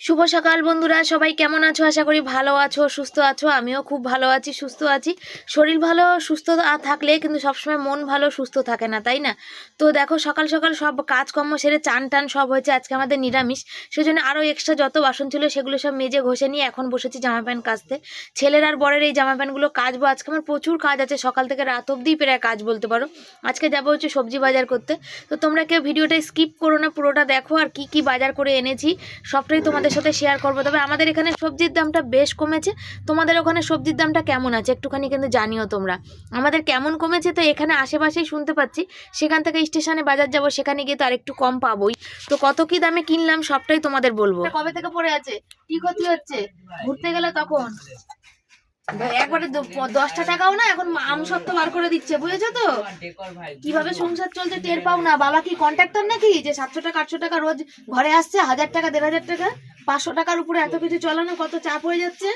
শুভ সকাল বন্ধুরা, সবাই কেমন আছো? আশা করি ভালো আছো, সুস্থ আছো। আমিও খুব ভালো আছি, সুস্থ আছি। শরীর ভালো, সুস্থ থাকলে কিন্তু সবসময় মন ভালো, সুস্থ থাকে না, তাই না? তো দেখো, সকাল সকাল সব কাজকর্ম সেরে চান টান সব হয়েছে। আজকে আমাদের নিরামিষ, সেজন্য আরও এক্সট্রা যত বাসন ছিল সেগুলো সব মেজে ঘষে নিয়ে এখন বসেছি জামা প্যান্ট কাচতে। ছেলের আর বরের এই জামা প্যান্টগুলো কাচবো। আজকে আমার প্রচুর কাজ আছে, সকাল থেকে রাত অবধি প্রায় কাজ বলতে পারো। আজকে যাব হচ্ছে সবজি বাজার করতে। তো তোমরা কেউ ভিডিওটা স্কিপ করো না, পুরোটা দেখো আর কি কি বাজার করে এনেছি। সবটাই তোমাদের সাথে শেয়ার করব। তবে আমাদের এখানে সবজির দামটা বেশ কমেছে। তোমাদের ওখানে সবজির দামটা কেমন আছে? একটুখানি কিন্তু জানিও তোমরা। আমাদের কেমন কমেছে তো এখানে আশেপাশেই শুনতে পাচ্ছি। সেখান থেকে স্টেশনে বাজার যাব, সেখানে গিয়ে তো আর একটু কম পাবোই। তো কত কি দামে কিনলাম সবটাই তোমাদের বলব। কবে থেকে পড়ে আছে? কি ক্ষতি হচ্ছে? ঘুরতে গেলে তখন? একবারে দশটা টাকাও না, এখন আম সত্ত্ব বার করে দিচ্ছে, বুঝেছ তো? কীভাবে সংসার চলছে টের পাও না। বাবা কি কন্ট্রাক্টর নাকি? যে সাতশো টাকা, আটশো টাকা রোজ ঘরে আসছে, হাজার টাকা, দেড় হাজার টাকা, পাঁচশো টাকার উপরে এত কিছু চলানো কত চাপ হয়ে যাচ্ছে?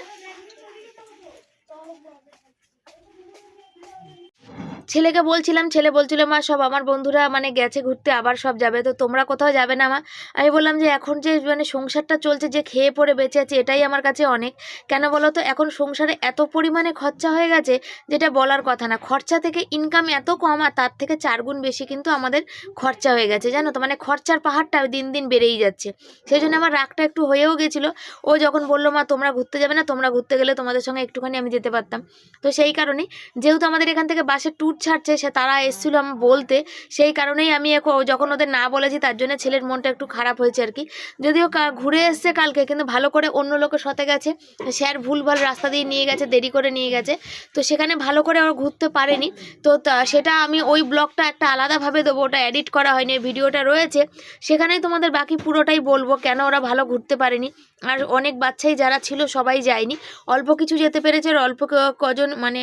ছেলেকে বলছিলাম, ছেলে বলছিল, মা, সব আমার বন্ধুরা মানে গেছে ঘুরতে, আবার সব যাবে, তো তোমরা কোথাও যাবে না, মা? আমি বললাম যে, এখন যে মানে সংসারটা চলছে, যে খেয়ে পড়ে বেঁচে আছে, এটাই আমার কাছে অনেক। কেন বলো তো, এখন সংসারে এত পরিমাণে খরচা হয়ে গেছে, যেটা বলার কথা না। খরচা থেকে ইনকাম এত কম, আর তার থেকে চার গুণ বেশি কিন্তু আমাদের খরচা হয়ে গেছে, জানো তো? মানে খরচার পাহাড়টা দিন দিন বেড়েই যাচ্ছে। সেই জন্য আমার রাগটা একটু হয়েও গেছিল। ও যখন বলল, মা, তোমরা ঘুরতে যাবে না, তোমরা ঘুরতে গেলে তোমাদের সঙ্গে একটুখানি আমি যেতে পারতাম। তো সেই কারণে, যেহেতু আমাদের এখান থেকে বাসে ট্যুর ছাড়ছে, সে তারা এসেছিল আমি বলতে। সেই কারণেই আমি যখন ওদের না বলেছি, তার জন্য ছেলের মনটা একটু খারাপ হয়েছে আর কি। যদিও ঘুরে এসছে কালকে, কিন্তু ভালো করে অন্য লোকের সাথে গেছে। স্যার ভুলভাল রাস্তা দিয়ে নিয়ে গেছে, দেরি করে নিয়ে গেছে। তো সেখানে ভালো করে ওরা ঘুরতে পারেনি। তো সেটা আমি ওই ব্লগটা একটা আলাদাভাবে দেবো, ওটা এডিট করা হয়নি, ভিডিওটা রয়েছে। সেখানেই তোমাদের বাকি পুরোটাই বলব, কেন ওরা ভালো ঘুরতে পারেনি। আর অনেক বাচ্চাই যারা ছিল, সবাই যায়নি। অল্প কিছু যেতে পেরেছে, আর অল্প কজন মানে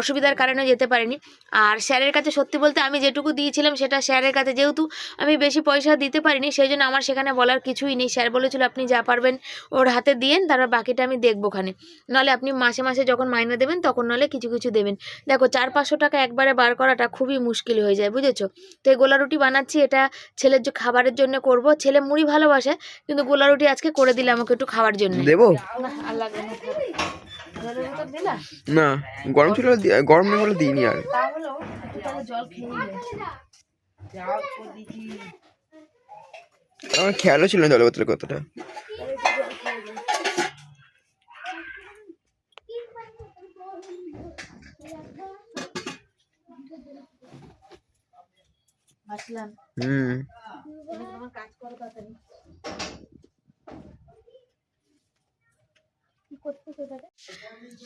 অসুবিধার কারণে যেতে পারেনি। আর স্যারের কাছে সত্যি বলতে আমি যেটুকু দিয়েছিলাম সেটা স্যারের কাছে যেহেতু আমি বেশি পয়সা দিতে পারিনি সেই জন্য আমার সেখানে বলার কিছুই নেই। স্যার বলেছিল আপনি যা পারবেন ওর হাতে দিয়েন তারপর বাকিটা আমি দেখব ওখানে। নাহলে আপনি মাসে মাসে যখন মাইনে দেবেন তখন নাহলে কিছু কিছু দেবেন। দেখো চার পাঁচশো টাকা একবারে বার করাটা খুবই মুশকিল হয়ে যায় বুঝেছ? তো এই গোলা রুটি বানাচ্ছি এটা ছেলের যে খাবারের জন্য করব। ছেলে মুড়ি ভালোবাসে কিন্তু গোলা রুটি আজকে করে দিলাম আমাকে একটু খাওয়ার জন্য। দেবো? লাগবে না, গরম ছিল গরম নেই বলে দিইনি আর। আমার খেয়ালও ছিল না জলের বোতলের কথাটা হুম। কাজ করো তাড়াতাড়ি।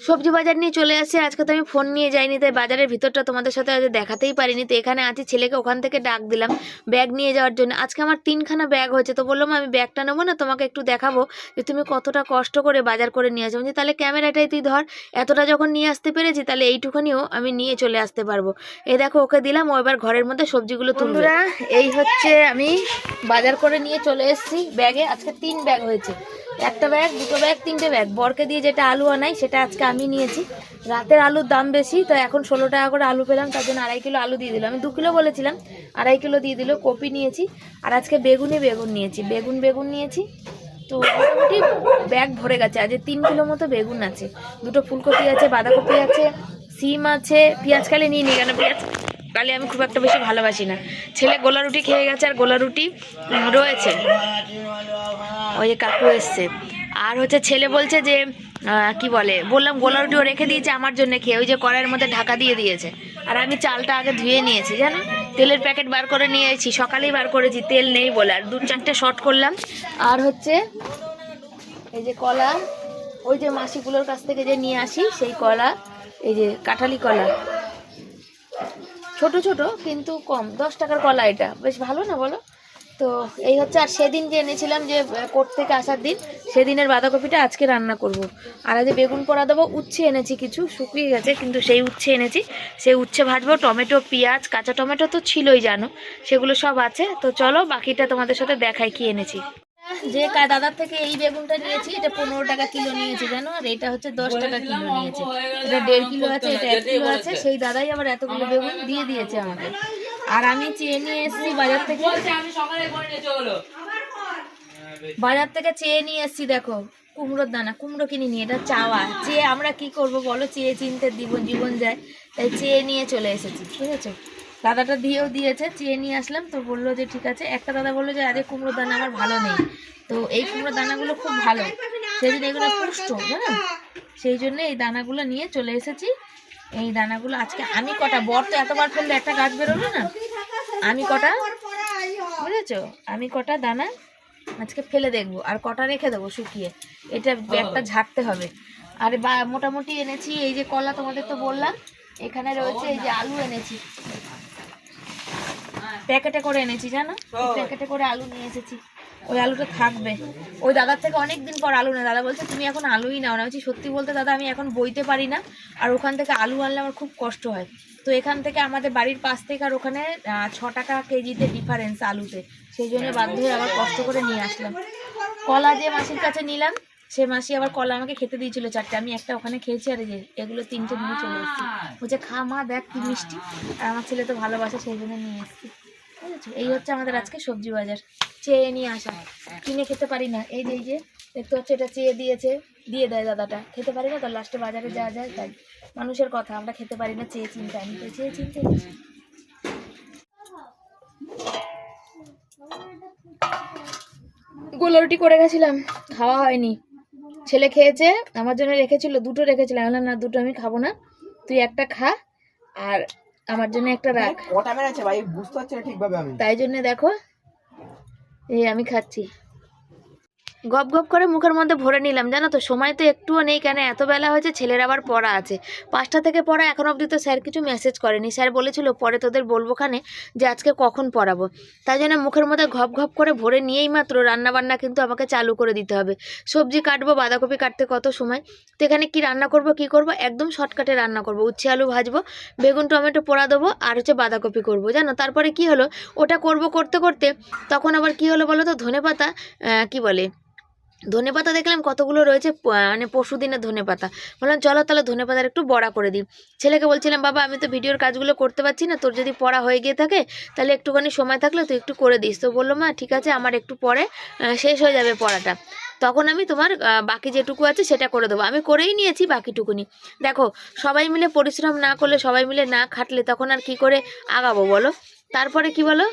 সবজি বাজার নিয়ে চলে আসি। আজকে তো আমি ফোন নিয়ে যাইনি, তাই বাজারের ভিতরটা তোমাদের সাথে হয়তো দেখাতেই পারিনি। তো এখানে আছি, ছেলেকে ওখান থেকে ডাক দিলাম ব্যাগ নিয়ে যাওয়ার জন্য। আজকে আমার তিনখানা ব্যাগ হয়েছে, তো বললাম আমি ব্যাগটা নেব না, তোমাকে একটু দেখাবো যে তুমি কতটা কষ্ট করে বাজার করে নিয়ে আসো। বলছি, তাহলে ক্যামেরাটাই তুই ধর, এতটা যখন নিয়ে আসতে পেরেছি, তাহলে এইটুখানিও আমি নিয়ে চলে আসতে পারব। এই দেখো, ওকে দিলাম, ও এবার ঘরের মধ্যে সবজিগুলো তুলবে। এই হচ্ছে আমি বাজার করে নিয়ে চলে এসেছি ব্যাগে, আজকে তিন ব্যাগ হয়েছে। একটা ব্যাগ, দুটো ব্যাগ, তিনটে ব্যাগ। বরকে দিয়ে যেটা আলু আনাই, সেটা আজকে আমি নিয়েছি। রাতের আলুর দাম বেশি, তো এখন ষোলো টাকা করে আলু পেলাম, তার জন্য আড়াই কিলো আলু দিয়ে দিল। আমি দু কিলো বলেছিলাম, আড়াই কিলো দিয়ে দিল, কপি নিয়েছি, আর আজকে বেগুনে বেগুন নিয়েছি। বেগুন বেগুন নিয়েছি, তো মোটামুটি ব্যাগ ভরে গেছে। আজ তিন কিলো মতো বেগুন আছে। দুটো ফুলকপি আছে, বাঁধাকপি আছে, সিম আছে, পেঁয়াজ কালি নিয়ে নি কেন, পেঁয়াজ? কালি আমি খুব একটা বেশি ভালোবাসি না। ছেলে গোলা রুটি খেয়ে গেছে আর গোলা রুটি রয়েছে। ওই যে কাকু এসছে। আর হচ্ছে ছেলে বলছে যে কি বলে? বললাম, গোলা রুটিও রেখে দিয়েছে আমার জন্য খেয়ে। ওই যে কড়াইয়ের মধ্যে ঢাকা দিয়ে দিয়েছে। আর আমি চালটা আগে ধুয়ে নিয়েছি, জানো? তেলের প্যাকেট বার করে নিয়েছি সকালেই বার করেছি, তেল নেই বলে। আর দু চারটে শর্ট করলাম। আর হচ্ছে, এই যে কলা, ওই যে মাসিগুলোর কাছ থেকে যে নিয়ে আসি, সেই কলা, এই যে কাঁঠালি কলা। ছোট ছোট, কিন্তু কম। দশ টাকার কলা এটা। বেশ ভালো না বলো? তো এই হচ্ছে, আর সেদিন যে এনেছিলাম যে কোর্ট থেকে আসার দিন, সেদিনের বাঁধাকপিটা আজকে রান্না করব। আর আজ বেগুন পোড়া দেবো, উচ্ছে এনেছি কিছু, শুকিয়ে গেছে, কিন্তু সেই উচ্ছে এনেছি। সেই উচ্ছে ভাজবো, টমেটো, পেঁয়াজ, কাঁচা টমেটো তো ছিলই জানো, সেগুলো সব আছে। তো চলো, বাকিটা তোমাদের সাথে দেখাই কি এনেছি। যে দাদার থেকে এই বেগুনটা নিয়েছি, এটা পনেরো টাকা কিলো নিয়েছি, জানো? আর এটা হচ্ছে দশ টাকা কিলো নিয়েছে। এটা দেড় কিলো আছে, এটা এক কিলো আছে, সেই দাদাই আবার এতগুলো বেগুন দিয়ে দিয়েছে আমাকে। আর আমি চেয়ে নিয়ে এসেছি বাজার থেকে। বাজার থেকে চেয়ে নিয়ে এসছি, দেখো, কুমড়োর দানা, কুমড়ো কিনে নিয়ে এটা চাওয়া। চেয়ে আমরা কি করব বলো? চেয়ে চিনতে দিব জীবন যায়। তাই চেয়ে নিয়ে চলে এসেছি, ঠিক আছে? দাদাটা দিয়েও দিয়েছে চেয়ে নিয়ে আসলাম তো বলল যে ঠিক আছে। একটা দাদা বলল যে আরে কুমড়োর দানা আমার ভালো নেই। তো এই কুমড়োর দানাগুলো খুব ভালো। সেদিন এগুলো পুষ্ট জানো? সেই জন্য এই দানাগুলো নিয়ে চলে এসেছি। এই দানাগুলো আজকে আমি কটা বর তো এতবার ফেললে একটা গাছ বেরোলো না। আমি কটা বুঝেছ? আমি কটা দানা আজকে ফেলে দেখব আর কটা রেখে দেবো শুকিয়ে। এটা ব্যাগটা ঝাড়তে হবে। আর বা মোটামুটি এনেছি এই যে কলা তোমাদের তো বললাম এখানে রয়েছে এই যে আলু এনেছি। প্যাকেটে করে এনেছি জানো? প্যাকেটে করে আলু নিয়ে এসেছি। ওই আলুটা থাকবে। ওই দাদার থেকে অনেক দিন পর আলু না দাদা বলছে তুমি এখন আলুই নাও না। বলছি সত্যি বলতে দাদা আমি এখন বইতে পারি না। আর ওখান থেকে আলু আনলে আমার খুব কষ্ট হয়। তো এখান থেকে আমাদের বাড়ির পাশ থেকে আর ওখানে ছ টাকা কেজিতে ডিফারেন্স আলুতে। সেই জন্য বাধ্য হয়ে আবার কষ্ট করে নিয়ে আসলাম। কলা যে মাসির কাছে নিলাম সে মাসি আবার কলা আমাকে খেতে দিয়েছিল চারটে। আমি একটা ওখানে খেয়েছি আর যে এগুলো তিনটে নিয়ে চলে এসেছি। বলছে খা মা দেখ কি মিষ্টি। আর আমার ছেলে তো ভালোবাসে সেই জন্য নিয়ে এসেছি। বুঝেছ? এই হচ্ছে আমাদের আজকে সবজি বাজার। চেয়ে নিয়ে আসা। কিনে খেতে পারি না। এই যে এই যে দেখতে হচ্ছে এটা চেয়ে দিয়েছে দিয়ে দেয় দাদাটা। খেতে পারি না তো লাস্টে বাজারে যা যায় তাই। মানুষের কথা আমরা খেতে পারি না চেয়ে চিনতে আমি তো চেয়ে চিনতে গেছি। গোলা রুটি করে গেছিলাম খাওয়া হয়নি। ছেলে খেয়েছে আমার জন্য রেখেছিল দুটো রেখেছিলাম না দুটো আমি খাব না। তুই একটা খা আর আমার জন্য একটা রাখ। কটা মেরেছে ভাই? বুঝতে পারছি না ঠিকভাবে আমি। তাই জন্য দেখো এই আমি খাচ্ছি। গপ গপ করে মুখের মধ্যে ভরে নিলাম। জানো তো, সময় তো একটুও নেই কেন? এত বেলা হয়েছে, ছেলের আবার পড়া আছে। পাঁচটা থেকে পড়া এখন অবধি তো স্যার কিছু মেসেজ করেনি। স্যার বলেছিল, পরে তোদের বলব খানে যে আজকে কখন পড়াবো। তাই জন্য মুখের মধ্যে ঘপ ঘপ করে ভরে নিয়েই মাত্র রান্না বান্না কিন্তু আমাকে চালু করে দিতে হবে। সবজি কাটবো, বাঁধাকপি কাটতে কত সময়? তো এখানে কি রান্না করব, কি করব? একদম শর্টকাটে রান্না করব। উচ্ছে আলু ভাজবো, বেগুন, টমেটো পোড়া দেবো আর হচ্ছে বাঁধাকপি করব, জানো? তারপরে কি হলো? ওটা করব করতে করতে তখন আবার কি হলো বলো তো? ধনে পাতা কি বলে? ধনে পাতা দেখলাম কতগুলো রয়েছে মানে পরশু দিনের ধনে পাতা বললাম, চলো তাহলে ধনে পাতার একটু বড়া করে দিই। ছেলেকে বলছিলাম, বাবা, আমি তো ভিডিওর কাজগুলো করতে পারছি না, তোর যদি পড়া হয়ে গিয়ে থাকে, তাহলে একটুখানি সময় থাকলে তুই একটু করে দিস। তো বলল, মা, ঠিক আছে, আমার একটু পরে শেষ হয়ে যাবে পড়াটা। তখন আমি তোমার বাকি যেটুকু আছে সেটা করে দেবো। আমি করেই নিয়েছি বাকিটুকুনি। দেখো, সবাই মিলে পরিশ্রম না করলে, সবাই মিলে না খাটলে তখন আর কি করে আগাবো বলো? তারপরে কি বলো?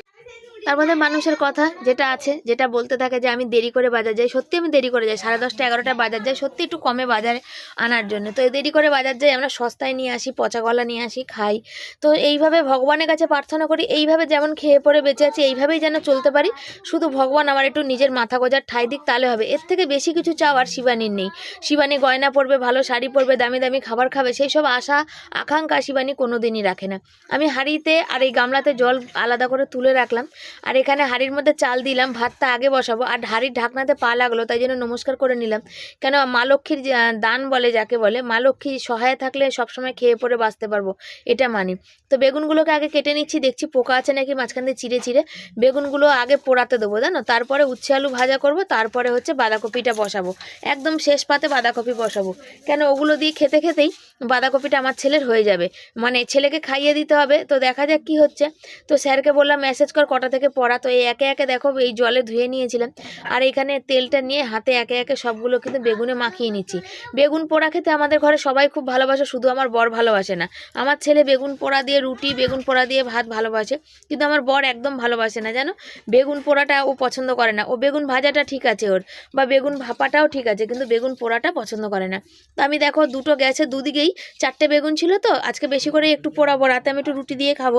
তার মধ্যে মানুষের কথা যেটা আছে, যেটা বলতে থাকে যে আমি দেরি করে বাজার যাই, সত্যি আমি দেরি করে যাই। সাড়ে দশটা, এগারোটায় বাজার যাই, সত্যি একটু কমে বাজারে আনার জন্য। তো এই দেরি করে বাজার যাই, আমরা সস্তায় নিয়ে আসি, পচা গলা নিয়ে আসি, খাই। তো এইভাবে ভগবানের কাছে প্রার্থনা করি, এইভাবে যেমন খেয়ে পরে বেঁচে আছি, এইভাবেই যেন চলতে পারি। শুধু ভগবান আমার একটু নিজের মাথা গোজার ঠাই দিক, তাহলে হবে। এর থেকে বেশি কিছু চাওয়ার শিবানীর নেই। শিবানী গয়না পরবে, ভালো শাড়ি পরবে, দামি দামি খাবার খাবে, সেই সব আশা, আকাঙ্ক্ষা শিবানী কোনো দিনই রাখে না। আমি হাঁড়িতে আর এই গামলাতে জল আলাদা করে তুলে রাখলাম। আর এখানে হাঁড়ির মধ্যে চাল দিলাম, ভাতটা আগে বসাবো। আর হাঁড়ির ঢাকনাতে পা লাগল, তাই জন্য নমস্কার করে নিলাম। কেন, মা লক্ষ্মীর দান বলে, যাকে বলে, মা লক্ষ্মী সহায় থাকলে সবসময় খেয়ে পরে বাঁচতে পারব, এটা মানি। তো বেগুনগুলোকে আগে কেটে নিচ্ছি, দেখছি পোকা আছে নাকি, মাঝখান দিয়ে চিড়ে চিড়ে। বেগুনগুলো আগে পোড়াতে দেবো, জানো? তারপরে উচ্ছে আলু ভাজা করব, তারপরে হচ্ছে বাঁধাকপিটা বসাবো। একদম শেষ পাতে বাঁধাকপি বসাবো। কেন, ওগুলো দিয়ে খেতে খেতেই বাঁধাকপিটা আমার ছেলের হয়ে যাবে। মানে ছেলেকে খাইয়ে দিতে হবে, তো দেখা যাক কি হচ্ছে। তো স্যারকে বললাম, মেসেজ কর, কটা থেকে পড়া, তো এই একে একে দেখো এই জলে ধুয়ে নিয়েছিলাম। আর এখানে তেলটা নিয়ে হাতে একে একে সবগুলো কিন্তু বেগুনে মাখিয়ে নিচ্ছি। বেগুন পোড়া খেতে আমাদের ঘরে সবাই খুব ভালোবাসে, শুধু আমার বর ভালোবাসে না। আমার ছেলে বেগুন পোড়া দিয়ে রুটি, বেগুন পোড়া দিয়ে ভাত ভালোবাসে, কিন্তু আমার বর একদম ভালোবাসে না, জানো? বেগুন পোড়াটা ও পছন্দ করে না। ও বেগুন ভাজাটা ঠিক আছে ওর, বা বেগুন ভাপাটাও ঠিক আছে, কিন্তু বেগুন পোড়াটা পছন্দ করে না। তো আমি দেখো দুটো গ্যাসে দুদিকেই চারটে বেগুন ছিল তো, আজকে বেশি করে একটু পোড়াবো, রাতে আমি একটু রুটি দিয়ে খাব।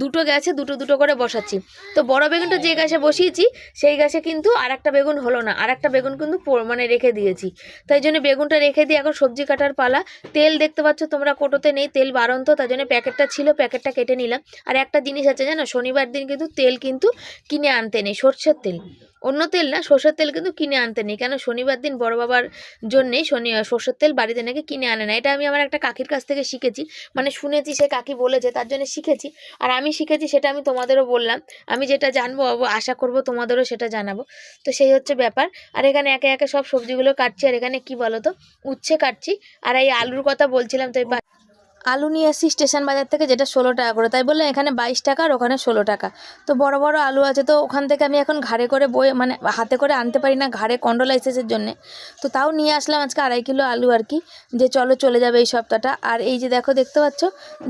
দুটো গ্যাসে দুটো দুটো করে বসাচ্ছি। তো বড় বেগুনটা যে গাছে বসিয়েছি, সেই গাছে কিন্তু আর একটা বেগুন হলো না। আর একটা বেগুন কিন্তু মানে রেখে দিয়েছি। তাই জন্য বেগুনটা রেখে দিয়ে এখন সবজি কাটার পালা। তেল দেখতে পাচ্ছ তোমরা কোটোতে নেই, তেল বাড়ন্ত, তাই জন্য প্যাকেটটা ছিল, প্যাকেটটা কেটে নিলাম। আর একটা জিনিস আছে জানো, শনিবার দিন কিন্তু তেল কিন্তু কিনে আনতে নেই, সর্ষের তেল। অন্য তেল না, সর্ষের তেল কিন্তু কিনে আনতে নেই। কেন? শনিবার দিন বড় বাবার জন্যেই শনি সর্ষের তেল বাড়িতে নাকি কিনে আনে না। এটা আমি আমার একটা কাকির কাছ থেকে শিখেছি। মানে শুনেছি, সে কাকি বলেছে, তার জন্য শিখেছি। আর আমি শিখেছি সেটা আমি তোমাদেরও বললাম। আমি যেটা জানব আশা করব তোমাদেরও সেটা জানাব। তো সেই হচ্ছে ব্যাপার। আর এখানে একে একে সব সবজিগুলো কাটছি। আর এখানে কি বলো তো উচ্ছে কাটছি। আর এই আলুর কথা বলছিলাম, তো এই আলু নিয়ে স্টেশন বাজার থেকে, যেটা ষোলো টাকা করে। তাই বললাম এখানে বাইশ টাকা আর ওখানে ষোলো টাকা। তো বড় বড় আলু আছে, তো ওখান থেকে আমি এখন ঘাড়ে করে বয়ে মানে হাতে করে আনতে পারি না, ঘাড়ে কন্ডোলাইসিসের জন্যে। তো তাও নিয়ে আসলাম আজকে আড়াই কিলো আলু আর কি, যে চলো চলে যাবে এই সপ্তাহটা। আর এই যে দেখো, দেখতে পাচ্ছ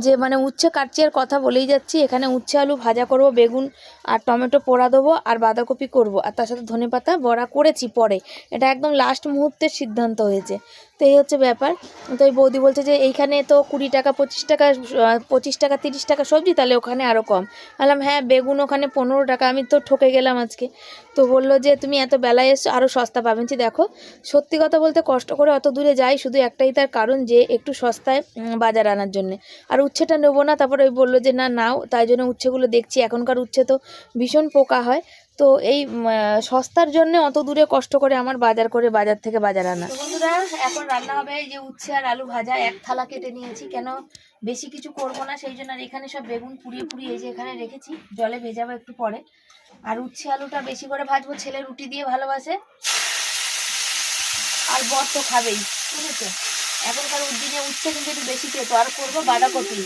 যে মানে উচ্ছে কাটছি আর কথা বলেই যাচ্ছি। এখানে উচ্ছে আলু ভাজা করব, বেগুন আর টমেটো পোড়া দেবো আর বাঁধাকপি করব। আর তার সাথে ধনে পাতা বড়া করেছি পরে। এটা একদম লাস্ট মুহূর্তের সিদ্ধান্ত হয়েছে। তো এই হচ্ছে ব্যাপার। তো এই বৌদি বলছে যে, এইখানে তো কুড়ি টাকা, পঁচিশ টাকা পঁচিশ টাকা, তিরিশ টাকা সবজি, তাহলে ওখানে আরও কম। বললাম হ্যাঁ বেগুন ওখানে পনেরো টাকা। আমি তো ঠকে গেলাম আজকে। তো বলল যে, তুমি এত বেলায় এসছো আরও সস্তা পাবেন যে দেখো, সত্যি কথা বলতে কষ্ট করে অত দূরে যাই, শুধু একটাই তার কারণ যে, একটু সস্তায় বাজার আনার জন্যে। আর উচ্ছেটা নেব না। তারপরে ওই বলল যে, না, নাও। তাই জন্য উচ্ছেগুলো দেখছি। এখনকার উচ্ছে তো ভীষণ পোকা হয়। তো এই সস্তার জন্য অত দূরে কষ্ট করে আমার বাজার করে বাজার থেকে বাজার আনা। বন্ধুরা, এখন রান্না হবে যে উচ্ছে আর আলু ভাজা। এক থালা কেটে নিয়েছি। কেন বেশি কিছু করব না, সেই জন্য আর এখানে সব বেগুন পুড়িয়ে পুড়িয়ে এই যে এখানে রেখেছি। জলে ভেজাবো একটু পরে। আর উচ্ছে আলুটা বেশি করে ভাজবো, ছেলে রুটি দিয়ে ভালোবাসে। আর বর তো খাবেই, বুঝেছ? এখনকার দিনে উচ্ছে কিন্তু একটু বেশি খেতো আর করব বাঁধাকপি।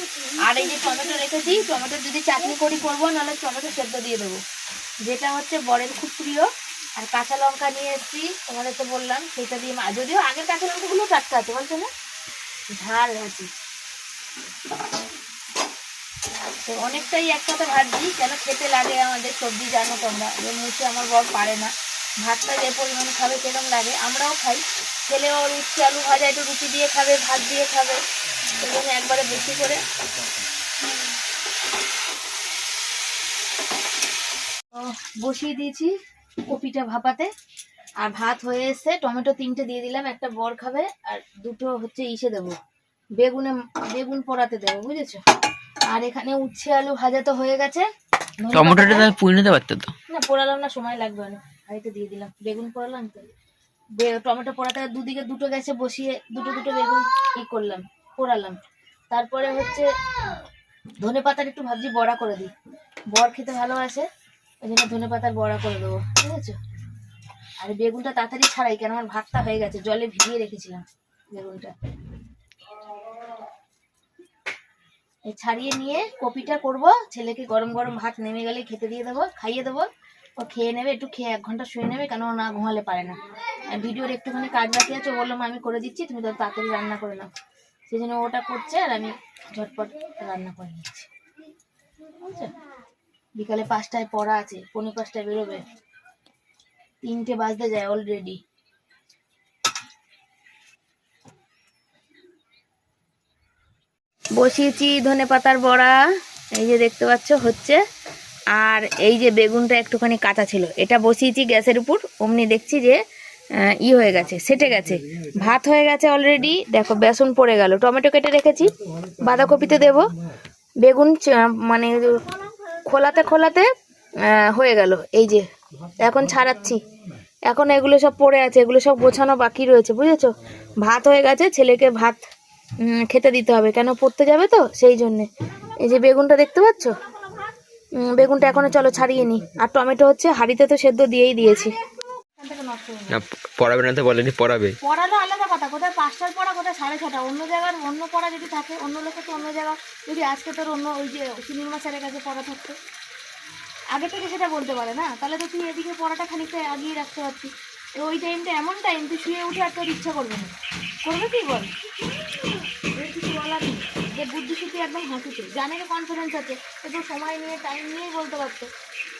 আর এই যে টমেটো রেখেছি, টমেটো যদি চাটনি করি করব, নাহলে টমেটো সেদ্ধ দিয়ে দেবো। যেটা হচ্ছে বরের খুব প্রিয়। আর কাঁচা লঙ্কা নিয়ে এসেছি, তোমাদের তো বললাম সেটা দিয়ে যদিও আগের কাঁচা লঙ্কাগুলো টাটকা আছে, বলছো না? ঝাল আছে তো অনেকটাই একসাথে ভাজছি। কেন খেতে লাগে আমাদের সবজি জানো তোমরা? যে মুছে আমার বর পারে না। ভাতটা যে পরিমাণে খাবে সেরকম লাগে। আমরাও খাই। ছেলে ওর উচ্ছে আলু ভাজা, একটু রুটি দিয়ে খাবে, ভাত দিয়ে খাবে। সেই জন্য একবারে বেশি করে। বসিয়ে দিয়েছি কপিটা ভাপাতে। আর ভাত হয়ে এসছে। টমেটো তিনটে দিয়ে দিলাম। একটা বর খাবে। আর দুটো হচ্ছে ইসে দেবো। বেগুনে, বেগুন পোড়াতে দেবো, বুঝেছ? আর এখানে উচ্ছে আলু ভাজা তো হয়ে গেছে। টমেটোটা তাহলে পুড়ে নিতে পারতো তো? না পোড়ালাম না সময় লাগবে না হাঁড়িতে দিয়ে দিলাম। বেগুন পোড়ালাম তো? টমেটো পোড়াতে দুদিকে দুটো গ্যাসে বসিয়ে দুটো দুটো বেগুন ই করলাম পোড়ালাম। তারপরে হচ্ছে ধনে পাতার একটু ভাবছি বড়া করে দিই। বর খেতে ভালোবাসে ওই জন্য ধনে পাতার বড়া করে দেবো ঠিক আছে আর বেগুনটা তাড়াতাড়ি ছাড়াই কেন আমার ভাতটা হয়ে গেছে জলে ভিজিয়ে রেখেছিলাম বেগুনটা। ছাড়িয়ে নিয়ে কপিটা করব। ছেলেকে গরম গরম ভাত নেমে গেলে খেতে দিয়ে দেবো, খাইয়ে দেবো। ও খেয়ে নেবে, একটু খেয়ে এক ঘণ্টা শুয়ে নেবে কেন না ঘুমালে পারে না। ভিডিওর একটুখানি কাজ বাকি আছে বললাম আমি করে দিচ্ছি, তুমি তো তাড়াতাড়ি রান্না করে নাও। সেই জন্য ওটা করছে, আর আমি ঝটপট রান্না করে নিচ্ছি। বুঝছ বিকালে পাঁচটায় পড়া আছে, পৌনে পাঁচটায় বেরোবে। তিনটে বাজতে যায় অলরেডি বসিয়েছি ধনে পাতার বড়া, এই যে দেখতে পাচ্ছ হচ্ছে। আর এই যে বেগুনটা একটুখানি কাঁচা ছিল, এটা বসিয়েছি গ্যাসের উপর। অমনি দেখছি যে ই হয়ে গেছে, সেটে গেছে। ভাত হয়ে গেছে অলরেডি দেখো, বেসন পড়ে গেল। টমেটো কেটে রেখেছি, বাঁধাকপিতে দেব। বেগুন মানে খোলাতে খোলাতে হয়ে গেল। এই যে, এখন ছাড়াচ্ছি। এখন এগুলো সব পড়ে আছে, এগুলো সব গোছানো বাকি রয়েছে, বুঝেছ? ভাত হয়ে গেছে, ছেলেকে ভাত খেতে দিতে হবে। কেন পড়তে যাবে তো? সেই জন্যে। এই যে বেগুনটা দেখতে পাচ্ছ? বেগুনটা এখনও চলো ছাড়িয়ে নি। আর টমেটো হচ্ছে হাঁড়িতে তো সেদ্ধ দিয়েই দিয়েছি। না পড়াবে না তো বলেনি পড়াবে। পড়ালো আলাদা কথা। কোথায় পাঁচটার পড়া কোথায় সাড়ে ছটা? অন্য জায়গার অন্য পড়া যদি থাকে অন্য লোকের তো অন্য জায়গা। যদি আজকে তোর অন্য ওই যে সুনীল স্যারের কাছে পড়া থাকতো। আগে থেকে সেটা বলতে পারে না? তাহলে তো তুই এদিকে পড়াটা খানিকটা আগিয়ে রাখতে পারছিস ওই টাইমটা এমন টাইম তুই শুয়ে উঠে আর তোর ইচ্ছা করবে না। করবে কি বল? কিছু বলার নেই। যে বুদ্ধি শুদ্ধি একদম হাসিতে। জানে যে কনফিডেন্স আছে। একটু সময় নিয়ে টাইম নিয়েই বলতে পারতো।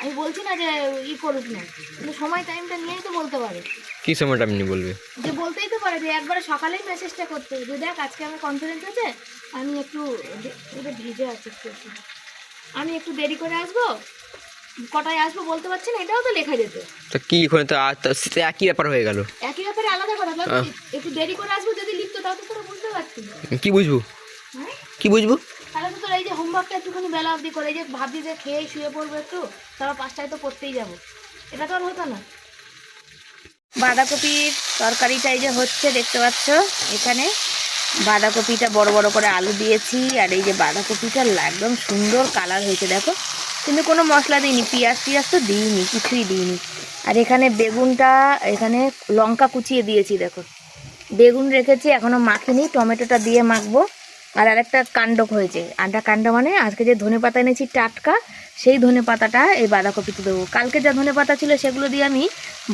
আমি বলছি না যে ই করুক না। কিন্তু সময় টাইমটা নিয়েই তো বলতে পারে। কি সময়টা আপনি বলবে? যে বলতেই তো পারে যে একবারে সকালেই মেসেজটা করতে। যে দেখ আজকে আমার কনফিডেন্স আছে। আমি একটু ভিজে আছে একটু। আমি একটু দেরি করে আসব। কটায় আসব বলতে পারছি না এটাও তো লেখা যেত। তো কি ওখানে তো আর তো সে একই ব্যাপার হয়ে গেল। একই ব্যাপারে আলাদা কথা তাহলে আহ। একটু দেরি করে আসব যদি লিখতো তাও তো তোরা বুঝতে পারছি কি বুঝব? হ্যাঁ? কি বুঝব? তাহলে তো তোর এই যে হোমওয়ার্কটা একটুখানি বেলা অবধি করে এই যে ভাবছি যে খেয়ে শুয়ে পড়ব একটু তারপর পাঁচটায় তো পড়তেই যাব। এটা তো আর হতো না। বাঁধাকপির তরকারিটা এই যে হচ্ছে দেখতে পাচ্ছ এখানে। বাঁধাকপিটা বড় বড় করে আলু দিয়েছি আর এই যে বাঁধাকপিটা একদম সুন্দর কালার হয়েছে দেখো। কিন্তু কোনো মশলা দিইনি, পেঁয়াজ টিয়াজ তো দিইনি, কিছুই দিইনি। আর এখানে বেগুনটা, এখানে লঙ্কা কুচিয়ে দিয়েছি, দেখো। বেগুন রেখেছি এখনও মাখিনি, টমেটোটা দিয়ে মাখবো। আর আরেকটা কাণ্ড হয়েছে আটা কাণ্ড মানে আজকে যে ধনে পাতা এনেছি টাটকা, সেই ধনে পাতাটা এই বাঁধাকপিতে দেবো। কালকে যা ধনে পাতা ছিল সেগুলো দিয়ে আমি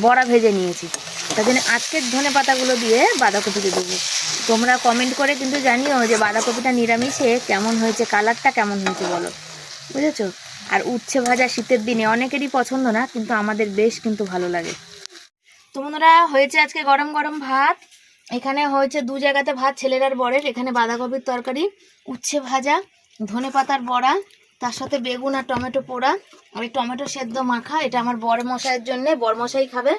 বড়া ভেজে নিয়েছি। তার জন্য আজকের ধনে পাতাগুলো দিয়ে বাঁধাকপিতে দেবো। তোমরা কমেন্ট করে কিন্তু জানিও যে বাঁধাকপিটা নিরামিষে কেমন হয়েছে কালারটা কেমন হয়েছে বলো। বুঝেছ? আর উচ্ছে ভাজা শীতের দিনে অনেকেরই পছন্দ না, কিন্তু আমাদের বেশ কিন্তু ভালো লাগে। তো বন্ধুরা, হয়েছে আজকে গরম গরম ভাত। এখানে হয়েছে দু জায়গাতে ভাত, ছেলের আর বরের। এখানে বাঁধাকপির তরকারি, উচ্ছে ভাজা, ধনে পাতার বড়া, তার সাথে বেগুন আর টমেটো পোড়া, আর টমেটো সেদ্ধ মাখা। এটা আমার বর মশাইয়ের জন্যে বর মশাই খাবে।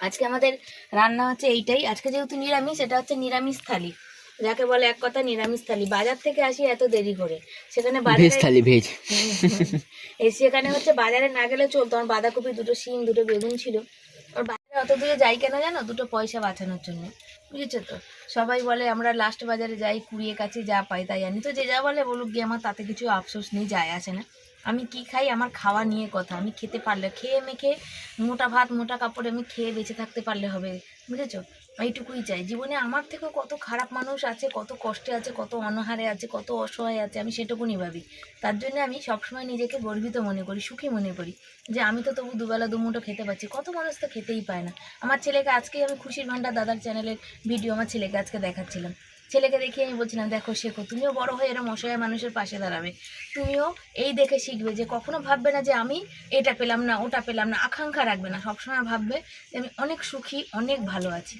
আজকে আমাদের রান্না হচ্ছে এইটাই। আজকে যেহেতু নিরামিষ, এটা হচ্ছে নিরামিষ থালি। যাকে বলে এক কথা নিরামিষ থালি। বাজার থেকে আসি এত দেরি করে। সেখানে ভেজ থালি ভেজ। সেখানে হচ্ছে বাজারে না গেলে চলতো। আমার বাঁধাকপি দুটো শিম দুটো বেগুন ছিল। আর বাজারে অত দূরে যাই কেন জানো? দুটো পয়সা বাঁচানোর জন্য। বুঝেছ তো? সবাই বলে আমরা লাস্ট বাজারে যাই কুড়িয়ে কাছে যা পাই তাই আনি। তো যে যা বলে বলুক গিয়ে আমার তাতে কিছু আফসোস নেই যায় আসে না। আমি কি খাই? আমার খাওয়া নিয়ে কথা। আমি খেতে পারলে খেয়ে মেখে মোটা ভাত মোটা কাপড়ে আমি খেয়ে বেঁচে থাকতে পারলে হবে। বুঝেছ? এইটুকুই চাই। জীবনে আমার থেকেও কত খারাপ মানুষ আছে, কত কষ্টে আছে, কত অনাহারে আছে, কত অসহায় আছে, আমি সেটুকুনি ভাবি তার জন্য আমি সবসময় নিজেকে গর্বিত মনে করি, সুখী মনে করি যে আমি তো তবু দুবেলা দুমুটো খেতে পাচ্ছি। কত মানুষ তো খেতেই পায় না। আমার ছেলেকে আজকেই আমি খুশির ভান্ডার দাদার চ্যানেলের ভিডিও আমার ছেলেকে আজকে দেখাচ্ছিলাম। ছেলেকে দেখে আমি বলছিলাম, দেখো শেখো, তুমিও বড় হয়ে এরম অসহায় মানুষের পাশে দাঁড়াবে। তুমিও এই দেখে শিখবে যে কখনো ভাববে না যে আমি এটা পেলাম না, ওটা পেলাম না, আকাঙ্ক্ষা রাখবে না। সবসময় ভাববে যে আমি অনেক সুখী, অনেক ভালো আছি।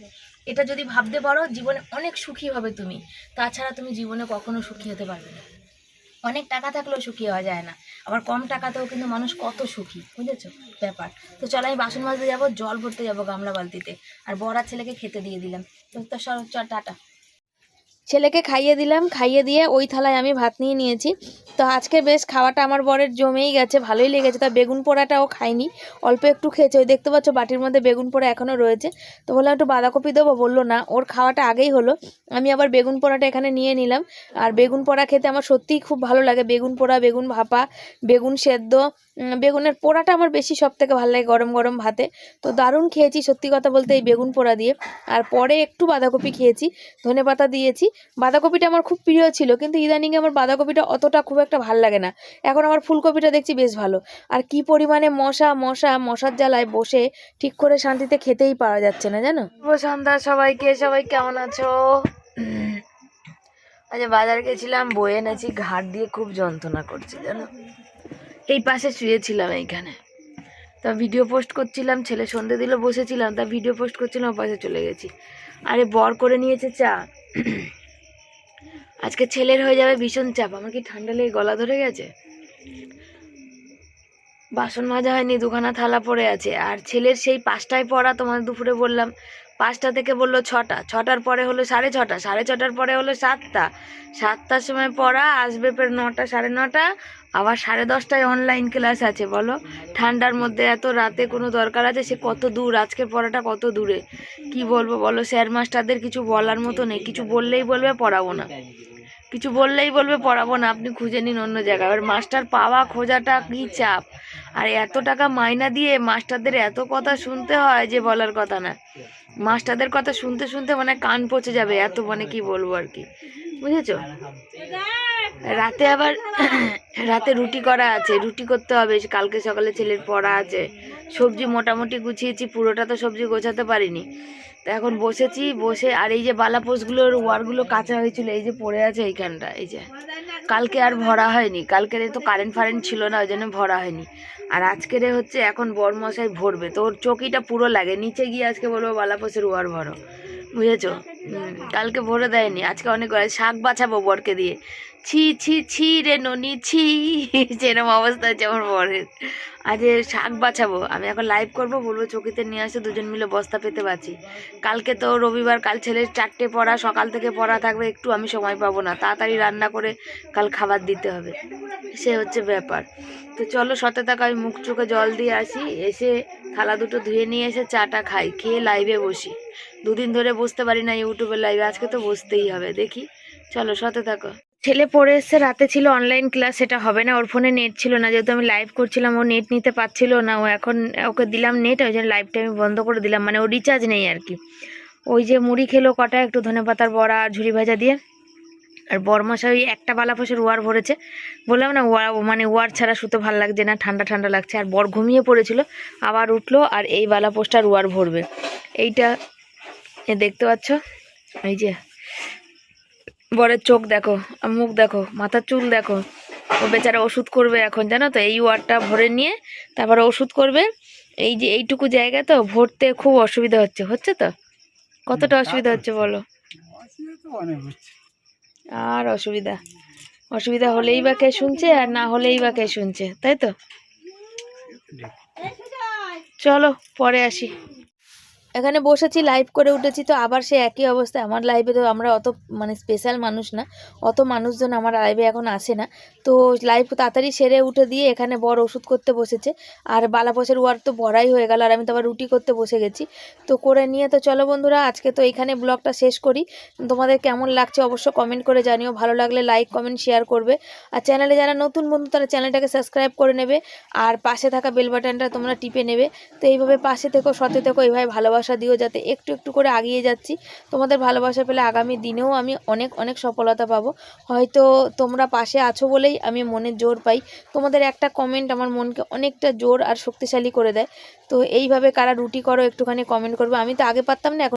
এটা যদি ভাবতে পারো, জীবনে অনেক সুখী হবে তুমি। তাছাড়া তুমি জীবনে কখনো সুখী হতে পারবে না। অনেক টাকা থাকলেও সুখী হওয়া যায় না। আবার কম টাকাতেও কিন্তু মানুষ কত সুখী, বুঝেছ? ব্যাপার। তো চল আমি বাসন মাজতে যাব, জল ভরতে যাব গামলা বালতিতে। আর বড়া ছেলেকে খেতে দিয়ে দিলাম। তো তো সর চল, টাটা। ছেলেকে খাইয়ে দিলাম খাইয়ে দিয়ে ওই থালায় আমি ভাত নিয়ে নিয়েছি। তো আজকে বেশ খাওয়াটা আমার বরের জমেই গেছে, ভালোই লেগেছে। তা বেগুন পোড়াটাও খাইনি, অল্প একটু খেয়েছে। ওই দেখতে পাচ্ছ বাটির মধ্যে বেগুন পোড়া এখনও রয়েছে। তো বললাম একটু বাঁধাকপি দেবো, বলল না, ওর খাওয়াটা আগেই হলো। আমি আবার বেগুন পোড়াটা এখানে নিয়ে নিলাম। আর বেগুন পোড়া খেতে আমার সত্যিই খুব ভালো লাগে। বেগুন পোড়া, বেগুন ভাপা, বেগুন সেদ্ধ বেগুনের পোড়াটা আমার বেশি সব থেকে ভালো লাগে গরম গরম ভাতে। তো দারুণ খেয়েছি সত্যি কথা বলতে এই বেগুন পোড়া দিয়ে। আর পরে একটু বাঁধাকপি খেয়েছি, ধনে পাতা দিয়েছি। বাঁধাকপিটা আমার খুব প্রিয় ছিল, কিন্তু ইদানিং আমার বাঁধাকপিটা অতটা খুব একটা ভালো লাগে না। এখন আমার ফুলকপিটা দেখছি বেশ ভালো। আর কি পরিমাণে মশা মশা, মশার জ্বালায় বসে ঠিক করে শান্তিতে খেতেই পারা যাচ্ছে না, জানো? সন্ধ্যা সবাইকে, সবাই কেমন আছো? আচ্ছা বাজার গেছিলাম বয়ে এনেছি, ঘাট দিয়ে খুব যন্ত্রণা করছে, জানো? এই পাশে শুয়েছিলাম এইখানে। তা ভিডিও পোস্ট করছিলাম, ছেলে সন্ধে দিল, বসেছিলাম, তা ভিডিও পোস্ট করছিলাম পাশে চলে গেছি। আরে, বর করে নিয়েছে চা। আজকে ছেলের হয়ে যাবে ভীষণ চাপ। আমার কি ঠান্ডা লেগে গলা ধরে গেছে? বাসন মাজা হয়নি, দুখানা থালা পড়ে আছে। আর ছেলের সেই পাঁচটায় পড়া তোমাদের দুপুরে বললাম, পাঁচটা থেকে বলল ছটা। ছটার পরে হলো সাড়ে ছটা, সাড়ে ছটার পরে হলো সাতটা। সাতটার সময় পড়া, আসবে ফের নটা, সাড়ে নটা। আবার সাড়ে দশটায় অনলাইন ক্লাস আছে, বলো? ঠান্ডার মধ্যে এত রাতে কোনো দরকার আছে? সে কত দূর আজকের পড়াটা কত দূরে? কি বলব বলো? স্যার মাস্টারদের কিছু বলার মতো নেই। কিছু বললেই বলবে, পড়াবো না। কিছু বললেই বলবে, পড়াবো না, আপনি খুঁজে নিন অন্য জায়গায়। এবার মাস্টার পাওয়া খোঁজাটা কি চাপ? আর এত টাকা মাইনা দিয়ে মাস্টারদের এত কথা শুনতে হয় যে বলার কথা না। মাস্টারদের কথা শুনতে শুনতে মানে কান পচে যাবে, এত মানে কি বলব আর কি। বুঝেছ? রাতে আবার রাতে রুটি করা আছে, রুটি করতে হবে, কালকে সকালে ছেলের পড়া আছে। সবজি মোটামুটি গুছিয়েছি, পুরোটা তো সবজি গোছাতে পারিনি। তো এখন বসেছি, বসে আর এই যে বালাপোষগুলোর ওয়ারগুলো কাঁচা হয়েছিল, এই যে পড়ে আছে এইখানটা, এই যে। কালকে আর ভরা হয়নি, কালকের তো কারেন্ট ফারেন্ট ছিল না, ওই জন্য ভরা হয়নি। আর আজকের হচ্ছে এখন বরমশাই ভরবে, তো ওর চকিটা পুরো লাগে, নিচে গিয়ে আজকে বলব বালাপোষের ওয়ার ভরো, বুঝেছ? কালকে ভরে দেয়নি, আজকে অনেক, শাক বাছাবো বরকে দিয়ে ছি ছি ছি রে ননি, ছি। যেরকম অবস্থা হচ্ছে আমার বরের। আজ শাক বাছাবো। আমি এখন লাইভ করব, বলব চকিতে নিয়ে আসে দুজন মিলে বস্তা পেতে পারছি কালকে তো রবিবার, কাল ছেলের চারটে পড়া, সকাল থেকে পড়া থাকবে, একটু আমি সময় পাবো না। তাড়াতাড়ি রান্না করে কাল খাবার দিতে হবে। সে হচ্ছে ব্যাপার। তো চলো সতে থাকা আমি মুখ চোখে জল দিয়ে আসি, এসে থালা দুটো ধুয়ে নিয়ে এসে চাটা খাই, খেয়ে লাইভে বসি। দুদিন ধরে বসতে পারি না ইউটিউবের লাইভে আজকে তো বসতেই হবে। দেখি। চলো সতে থাকো ছেলে পড়ে এসছে, রাতে ছিল অনলাইন ক্লাস সেটা হবে না। ওর ফোনে নেট ছিল না, যেহেতু আমি লাইভ করছিলাম, ও নেট নিতে পারছিল না। ও এখন, ওকে দিলাম নেট ওই জন্য লাইভটা আমি বন্ধ করে দিলাম। মানে ও রিচার্জ নেই আর কি। ওই যে মুড়ি খেলো কটা, একটু ধনে পাতার বড়া আর ঝুড়ি ভাজা দিয়ে। আর বরমশাই একটা বালাপোষের ওয়ার ভরেছে। বললাম না ওয়ার মানে ওয়ার ছাড়া শুতে ভালো লাগছে না, ঠান্ডা ঠান্ডা লাগছে। আর বর ঘুমিয়ে পড়েছিল, আবার উঠল, আর এই বালাপোষটার ওয়ার ভরবে। এইটা দেখতে পাচ্ছ? এই যে বরের চোখ দেখো মুখ দেখো মাথার চুল দেখো। ও বেচারা ওষুধ করবে এখন জানো তো? এই ওয়ারটা ভরে নিয়ে তারপরে ওষুধ করবে। এই যে এইটুকু জায়গা তো ভরতে খুব অসুবিধা হচ্ছে হচ্ছে তো? কতটা অসুবিধা হচ্ছে বলো? আর অসুবিধা। অসুবিধা হলেই বা কে শুনছে আর না হলেই বা কে শুনছে তাই তো? চলো পরে আসি। এখানে বসেছি লাইভ করে উঠেছি, তো আবার সে একই অবস্থা। আমার লাইভে তো আমরা অত মানে স্পেশাল মানুষ না, অত মানুষজন আমার লাইভে এখন আসে না। তো লাইভ তাড়াতাড়ি সেরে উঠে দিয়ে এখানে বড় ওষুধ করতে বসেছে। আর বালাপোষের ওয়ার তো বড়াই হয়ে গেল, আর আমি তো আবার রুটি করতে বসে গেছি। তো করে নিয়ে তো চলো বন্ধুরা, আজকে তো এইখানে ব্লগটা শেষ করি। তোমাদের কেমন লাগছে অবশ্য কমেন্ট করে জানিও, ভালো লাগলে লাইক কমেন্ট শেয়ার করবে। আর চ্যানেলে যারা নতুন বন্ধু, তারা চ্যানেলটাকে সাবস্ক্রাইব করে নেবে। আর পাশে থাকা বেল বাটনটা তোমরা টিপে নেবে। তো এইভাবে পাশে থেকো সতে থেকো, এইভাবে ভালোবাসা দিও যাতে একটু একটু করে আগিয়ে যাচ্ছি। তোমাদের ভালোবাসা পেলে আগামী দিনেও আমি অনেক অনেক সফলতা পাবো। হয়তো তোমরা পাশে আছো বলেই আমি মনে জোর পাই। তোমাদের একটা কমেন্ট আমার মনকে অনেকটা জোর আর শক্তিশালী করে দেয়। তো এইভাবে কারা রুটি করো একটুখানি কমেন্ট করবে। আমি তো আগে পারতাম না, এখন